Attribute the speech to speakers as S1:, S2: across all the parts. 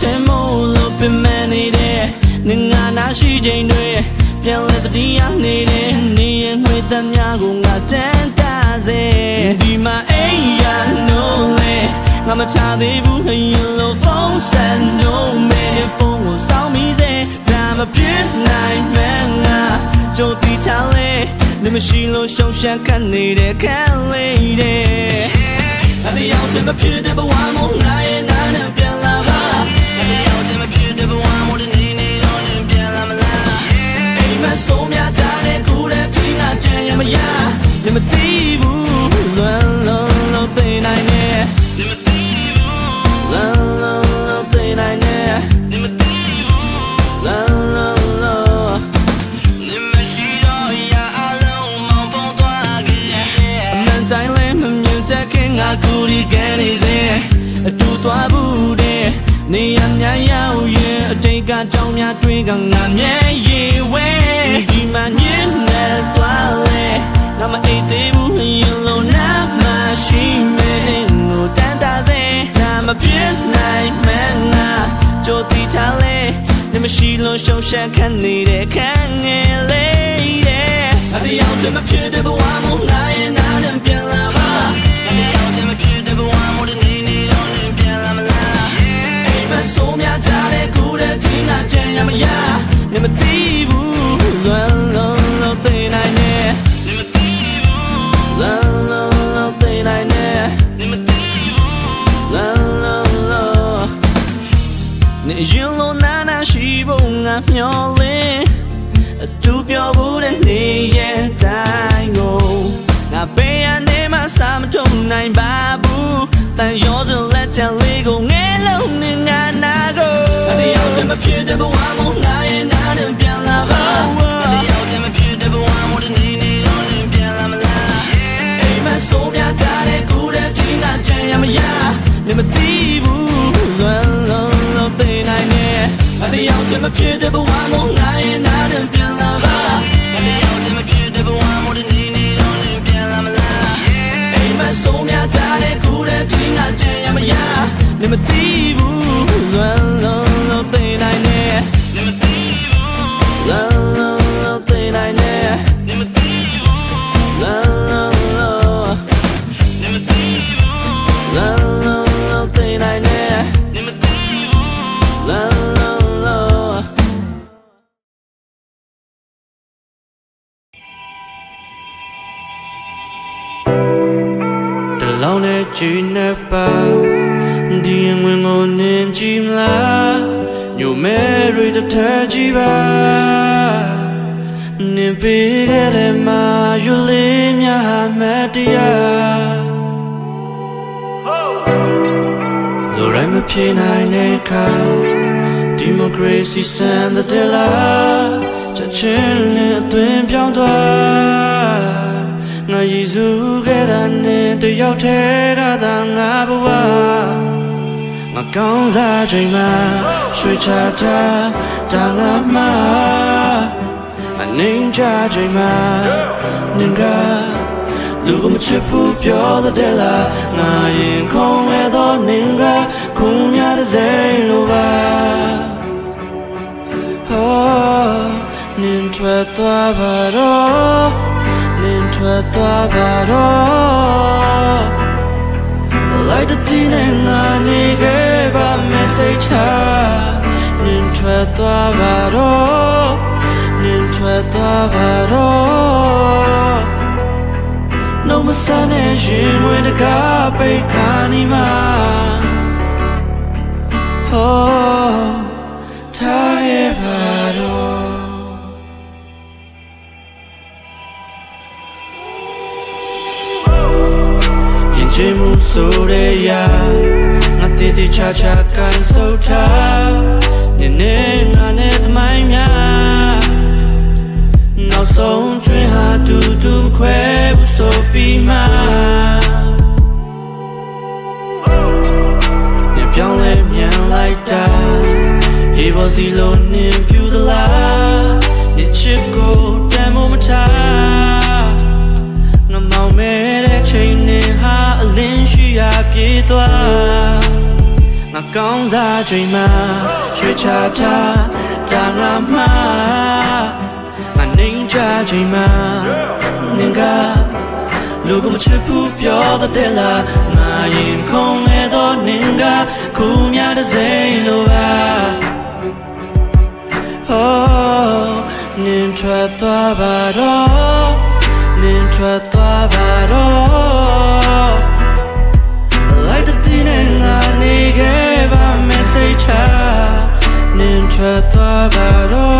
S1: ချင်မို့လို့ပင်မနေတဲ့ငငါနာရှိချိန်တွေပြန်လဲတတိယနေတဲ့နေရင်ငွေတမ်းများကိုငါတန်တာစေဒီမှာအိမ်ရနိုးလေငါမချသေးဘူးခရင်လို့ဖုန်းဆက်နိုးမယ်ဖုန်းကိုစောင်းမိစေဒါမပြစ်နိုင်မှန်းငါကြိုတီချလေနေမရှိလို့ရှုံးရှမ်းခတ်နေတဲ့ခံလေးတဲ့အမေရောက်တယ်မဖြစ်တဲ့ဘဝမို့ငါရဲ့ ကြံရမရနေမသိဘူးလွန်လွန်လို့သိနိုင်နေနေမသိဘူးလွန်လွန်လို့သိနိုင်နေနေမသိဘူးလွန်လွန်လို့နေမရှိတော့ရအလုံးမောင်ပေါ်သွားခဲ့အမှန်တိုင်းလည်းမမြင်တတ်ခင်ငါကူဒီကနေစေအတူသွားဘူးတဲ့နေရများရောက်ရင်အတိတ်ကကြောင်းများတွေးကငါမြဲရည်ဝဲဒီမှာညင်နေ သွားလေငါမအိတ်သေးဘူးရင်လုံးနာမရှိမဲငိုတန်တာစေငါမပြစ်နိုင်မှန်းငါကြိုတီထားလေနေမရှိလို့ရှုံးရှမ်းခံနေတဲ့ခံငယ်လေးတဲ့အတရားချင်မဖြစ်တဲ့ဘဝမို့ငါရဲ့နာနဲ့ ရောစလက်ချန်လေးကိုငဲလုံးနေငါနာကိုအတရားချင်မဖြစ်တဲ့ဘဝမို့ငါရဲ့နာနဲ့ပြန်လာပါအတရားချင်မဖြစ်တဲ့ဘဝမို့ဒီနေ့နေ့တော့နဲ့ပြန်လာမလားအိမ်မဆိုးပြကြတဲ့ကိုယ်တဲ့ဒီငါကြံရမရနေမသိဘူးလွန်လွန်လို့သိနိုင်နေအတရားချင်မဖြစ်တဲ့ဘဝမို့ငါရဲ့နာနဲ့ပြန်လာပါ တဲ့ဒီငါကြံရမရနေမသိဘူးလွန်လွ င်ပေးခဲ့တဲ့မှာယူလေးများမတရားလိုတိုင်းမဖြေနိုင်တဲ့အခါဒီမိုကရေစီစံတဲ့လာချက်ချင်းနဲ့အသွင်ပြောင်းသွားငါရည်စုခဲ့တာနဲ့တယောက်တည်းကသာငါဘဝငါကောင်းစားချိန်မှာရွှေချတာဒါငါမှအ နေချချိန်မှာနင်ကလူကမချစ်ဘူးပြောတဲ့လားငါရင်ခုံမဲ့သောနင်ကခုံများတဲ့စိမ်လိုပါ Oh, နင်ထွက်သွားပါတော့နင်ထွက်သွားပါတော့လိုက်တဲ့ဒီနဲ့ငါနေခဲ့ပါမယ်စိတ်ချနင်ထွက်သွားပါတော့ နင်ထွက်သွားပါတော့နှုတ်မဆန်းတဲ့ရင်ဝင်တကားပိတ်ခါနီမှာ Oh ထားခဲ့ပါတော့ရင်ချင်မှုဆိုတဲ့ရာငါတည်တည်ချာချာကန်ဆုတ်ထားနည်းနည်းငါနဲ့သမိုင်းများ နောက်ဆုံးကျွင်းဟာတူတူမခွဲဘူးဆိုပြီးမှနေပြောင်းလဲမြန်လိုက်တာရေပေါ်စီလိုနင်ပြူသလားနေချစ်ကိုတန်မို့မထားငမောင်မဲတဲ့ချိန်နဲ့ဟာအလင်းရှိရာပြေးသွားငါကောင်းစားချိန်မှာရွှေချတာဒါငါမှငါနေကြ ချိန်မှာနင်ကလူကမချစ်ဘူးပြောတဲ့လားငါရင်ခုန်နေတော့နင်ကခုများတဲ့စိမ့်လိုပါ Oh နင်ထွက်သွားပါတော့နင်ထွက်သွားပါတော့ Like the thing and I need give a message နင်ထွက်သွားပါတော့နင်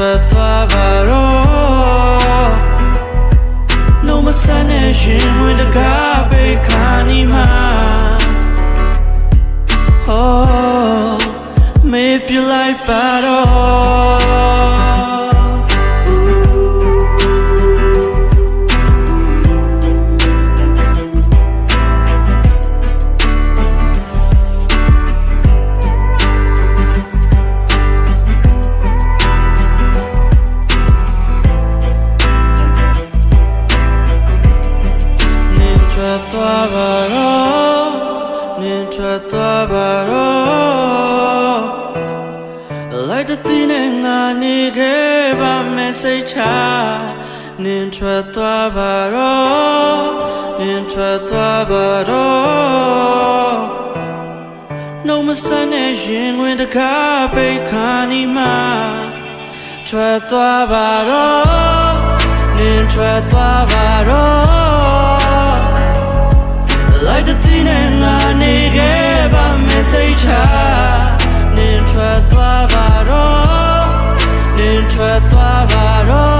S1: ထွက်သွားပါတော့ No more sun and shin with the garbage kanima Oh maybe you like better give a message နင်ထွက်သွားပါတော့နင်ထွက်သွားပါတော့ No more sun and yin when the car be kanima ထွက်သွားပါတော့နင်ထွက်သွားပါတော့ Like the thing and I need give a message နင်ထွက်သွားပါတော့နင်ထွက်သွားပါတော့ လက်မ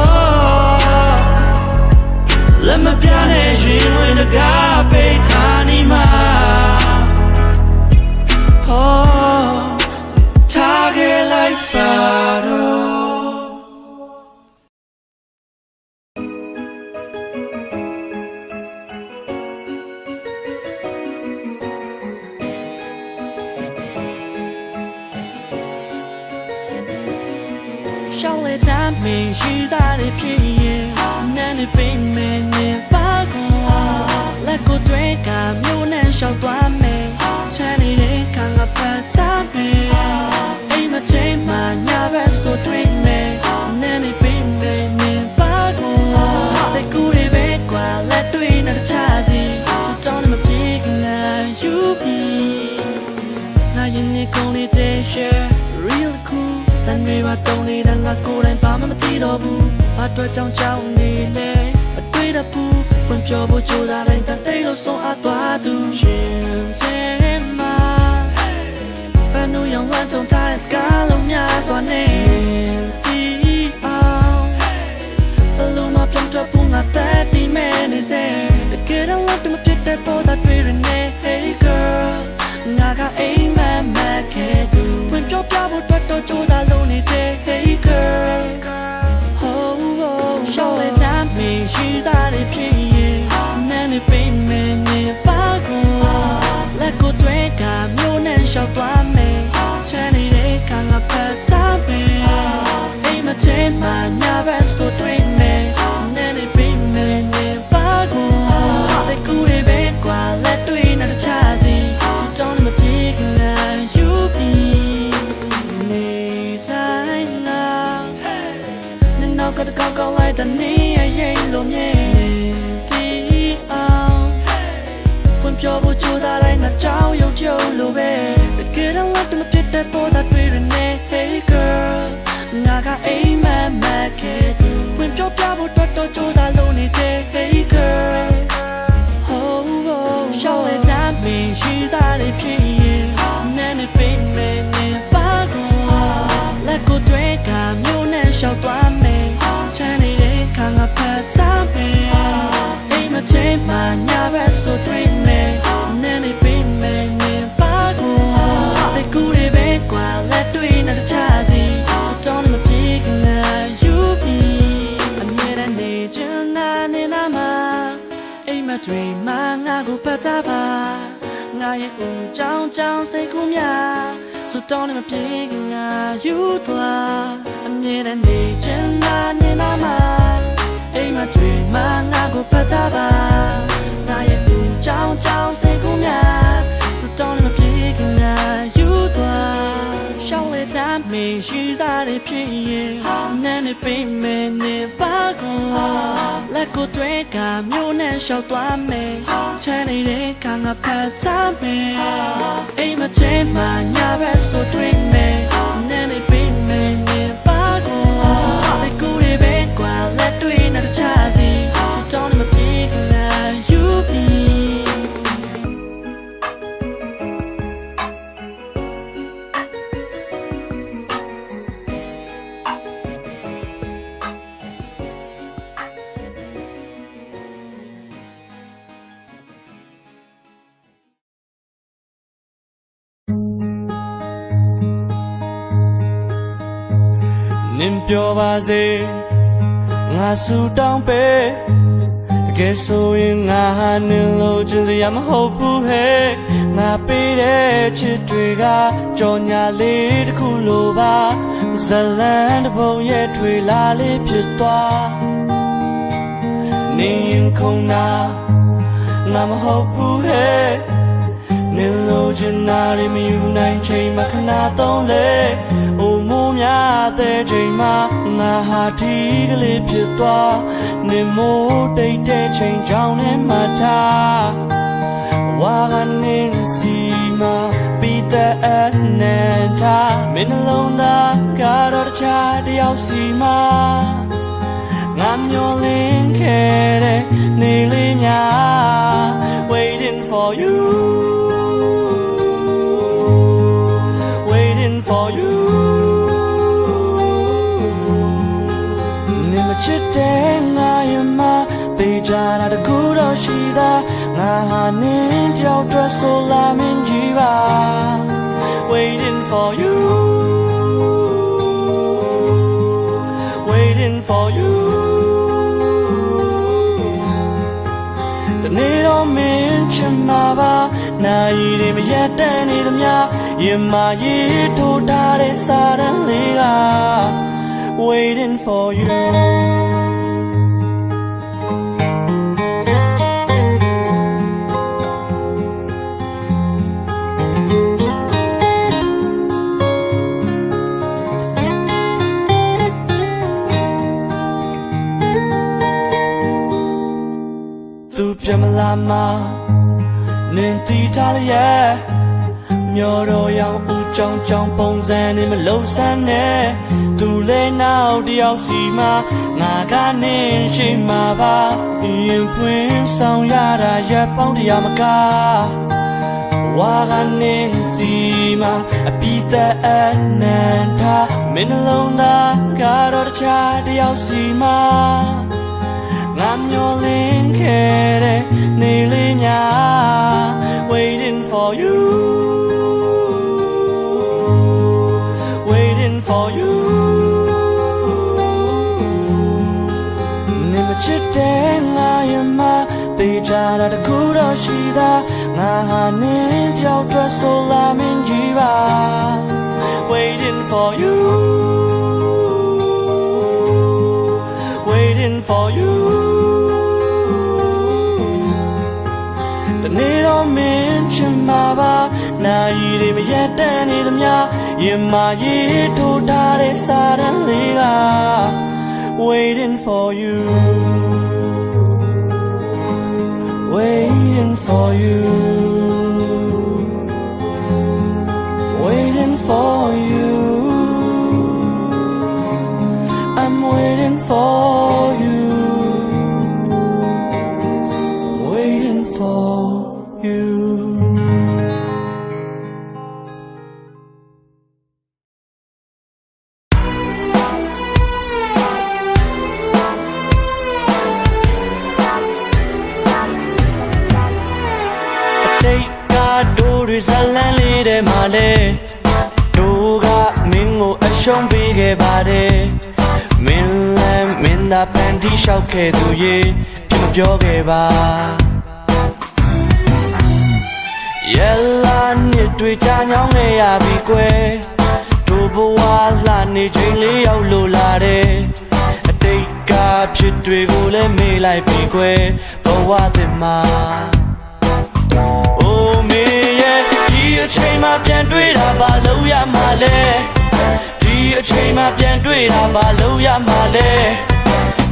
S1: ဖြစ်ရင်နန်းနေပိမ့်မယ်နေပါကောလက်ကိုတွဲကမြို့နဲ့ရှောက်သွားမယ်ချမ်းနေတဲ့ခံကပတ်ချမယ်အိမ်မချိန်မှာညဘက်ဆိုတွေ့မယ်နန်းနေပိမ့်မယ်နေပါကောစိတ်ကူးတွေပဲကွာလက်တွေ့နဲ့တခြားစီစတောင်းနေမပြေကငါယူပြီးငါရင်နေကုန်လေးတဲ့ share real cool တန်တွေပါတုံးနေတာငါကိုယ်တိုင်ဘာမှမသိတော့ဘူး ဘာအတွက်ကြောင့်ကြောက်နေလဲအတွေ့တပူပွင့်ပြောဖို့ကြိုးစားတိုင်းတန်တိတ်လို့ဆုံးအပ်သွားသူရှင်ချင်မှာဘယ်လိုရောင်ဝမ်းကြုံထားတဲ့စကားလုံးများစွာနဲ့ဒီအောင်ဘယ်လိုမှပြောင်းတော့ဘူးငါတက်ဒီမဲနေစေတကယ်တော့တော့မဖြစ်တဲ့ပေါ်တာတွေ့ရနေ hey girl ငါကအိမ်မက်မက်ခဲ့သူဝင်ပြောပြဖို့အတွက်တော့ကြိုးစား တော့မဖြစ်တဲ့ပေါ်တာတွေ့ရနေ မ်မတွေမှာငါကိုပတ်တာပါငါရဲ့ဦးကြောင်ကြောင်စိတ်ကူးများစတောင်းနေမပြေခင်ငါယူသွားအမြဲတမ်းနေချင်တာနေနာမှာအိမ်မတွေမှာငါကိုပတ်တာပါငါရဲ့ဦးကြောင်ကြောင်စိတ်ကူးများစတောင်းနေမပြေချ မ်းမင်းရှိစားတဲ့ဖြစ်ရင်နန်းနေပေးမယ်နေပါကောလက်ကိုတွေ့ကမြို့နဲ့ရှောက်သွားမယ်ချမ်းနေတဲ့ကငါဖတ်ချမယ်အိမ်မထဲမှာညာဘက်ဆိုတွေ့မယ် နင်ပြောပါစေငါဆူတောင်းပဲတကယ်ဆိုရင်ငါဟာနင်လို့ချင်စရာမဟုတ်ဘူးဟဲ့ငါပေးတဲ့ချစ်တွေကကြော်ညာလေးတစ်ခုလိုပါဇလန်တစ်ပုံရဲ့ထွေလာလေးဖြစ်သွားနေရင်ခုံနာငါမဟုတ်ဘူးဟဲ့နေလို့ချင်တာတွေမယူနိုင်ချိန်မှာခဏသုံးလေ။အိုမိုးများ တဲ့ချိန်မှာငါဟာဒီကလေးဖြစ်သွား။နေမိုးတိတ်တဲ့ချိန်ကြောင်းနဲ့မှထား။ဝါကနေစီမာပြီးတဲ့အနန္တာမင်းနှလုံးသားကတော့တခြားတစ်ယောက်စီမာငါမျောလင်းခဲ့တဲ့နေလေးများ waiting for you ချစ်တဲ့ငါယမပေကြတာတကူတော့ရှိတာငါဟာနင်းကြောက်ထွက်ဆိုလာမင်းကြီးပါ waiting for you waiting for you တနေ့တော့မင်းချင်မှာပါနိုင်ရီတွေမရက်တန်နေသမျှရင်မာရေးထိုးထားတဲ့စာတန်းလေးက waiting for you သူပြမလာမနင်တီထားလျက်မျောတော့ရောင်ဦးကြောင်ကြောင်ပုံစံနဲ့မလုံးဆန်းနဲ့ သူလဲနောက်တယောက်စီမှာငါကနေရှိမှာပါရင်ပွင့်ဆောင်ရတာရပ်ပေါင်းတရားမကားဝါကနေစီမာအပိသက်အနန္တာမင်းနှလုံးသားကတော့တခြားတယောက်စီမှာငါမျောလင်းခဲ့တဲ့နေလေးများ waiting for you ချစ်တဲ့ငါယမတေးကြတာတကူတော့ရှိတာငါဟာနင်းကြောက်ထွက်ဆိုလာမင်းကြီးပါ waiting for you waiting for you တနေ့တော့မင်းချင်မှာပါနိုင်ရီတွေမရက်တန်နေသမျှရင်မာရေးထိုးထားတဲ့စာတန်းလေးက waiting for you. Waiting for you ခဲ့ပါတယ်မင်းလည်းမင်းသာပန်တီလျှောက်ခဲ့သူရေပြမပြောခဲ့ပါရဲလာနှစ်တွေကြာညောင်းခဲ့ရပြီကွယ်ဒိုးဘဝလာနေချိန်လေးရောက်လို့လာတယ်အတိတ်ကဖြစ်တွေကိုလည်းမေးလိုက်ပြီကွယ်ဘဝသစ်မှာအိုမေရဲ့ဒီအချိန်မှပြန်တွေ့တာပါလို့ရမှာလဲ အချိန်မှပြန်တွေ့တာဘာလို့ရမှာလဲ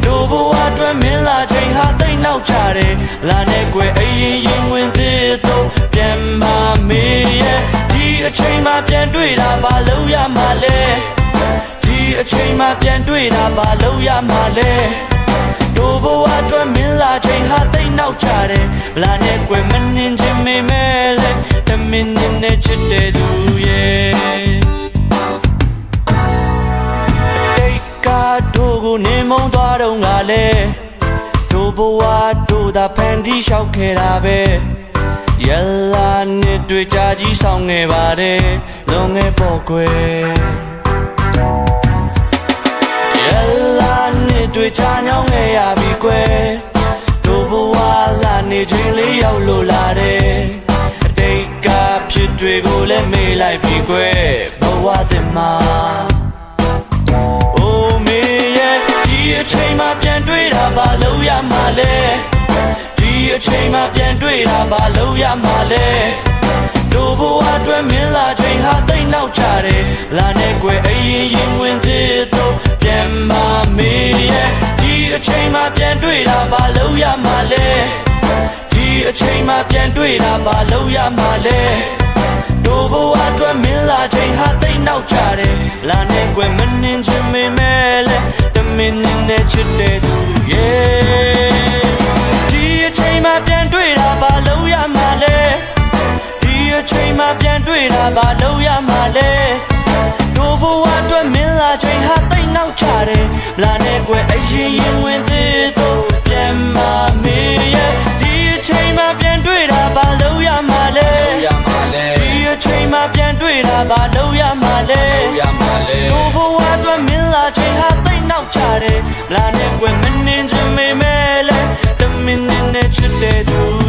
S1: တို့ဘဝအတွက်မင်းလာချိန်ဟာတိတ်နောက်ချတယ်လာနေကွယ်အရင်ရင်ဝင်သေးတော့ပြန်ပါမေးရဲ့ဒီအချိန်မှပြန်တွေ့တာဘာလို့ရမှာလဲဒီအချိန်မှပြန်တွေ့တာဘာလို့ရမှာလဲတို့ဘဝအတွက်မင်းလာချိန်ဟာတိတ်နောက်ချတယ်လာနေကွယ်မနှင်းချင်းမေမဲလဲတမင်းနဲ့ချစ်တဲ့သူရဲ့ ကားတို့ကိုနေမုံသွားတော့ငါလဲတို့ဘဝတို့သာဖန်တီးလျှောက်ခဲ့တာပဲရလာနဲ့တွေ့ကြကြီးဆောင်ခဲ့ပါတယ်လုံငယ်ပေါ်ကွယ်ရလာနဲ့တွေ့ကြညောင်းခဲ့ရပြီကွယ်တို့ဘဝလာနေချင်းလေးရောက်လို့လာတယ်အတိတ်ကဖြစ်တွေကိုလည်းမေးလိုက်ပြီကွယ်ဘဝသစ်မှာအိုမေရဲ့ဒီအ ချိန်မှပြန်တွေ့တာဘာလို့ရမှာလဲဒီအချိန်မှပြန်တွေ့တာဘာလို့ရမှာလဲတို့ဘဝအတွက်မင်းလာချိန်ဟာတိတ်နောက်ချတယ်လာနေကွယ်အရင်ရင်ဝင်သေးတော့ပြန်မမေရဲ့ဒီအချိန်မှပြန်တွေ့တာဘာလို့ရမှာလဲဒီအချိန်မှပြန်တွေ့တာဘာလို့ရမှာလဲ တို့ဘဝအတွက်မင်းလာချိန်ဟာတိတ်နောက်ချတယ်လာနေကွယ်မနှင်းချင်မေမဲလဲတမင်းနဲ့ချစ်တဲ့သူရဲ့ဒီအချိန်မှပြန်တွေ့တာဘာလို့ရမှာလဲဒီအချိန်မှပြန်တွေ့တာဘာလို့ရမှာလဲတို့ဘဝအတွက်မင်းလာချိန်ဟာတိတ်နောက်ချတယ်လာနေကွယ်အရင်ရင်ဝင် တွေ့တာဘာလို့ရမှာလဲ
S2: ရမှာလဲ
S1: တို့ဘဝအတွက်မင်းလာချိန်ဟာတိတ်နောက်ချတယ်လာနေကွယ်မနှင်းချင်မေမဲလဲတမင်းနဲ့ချစ်တဲ့သူ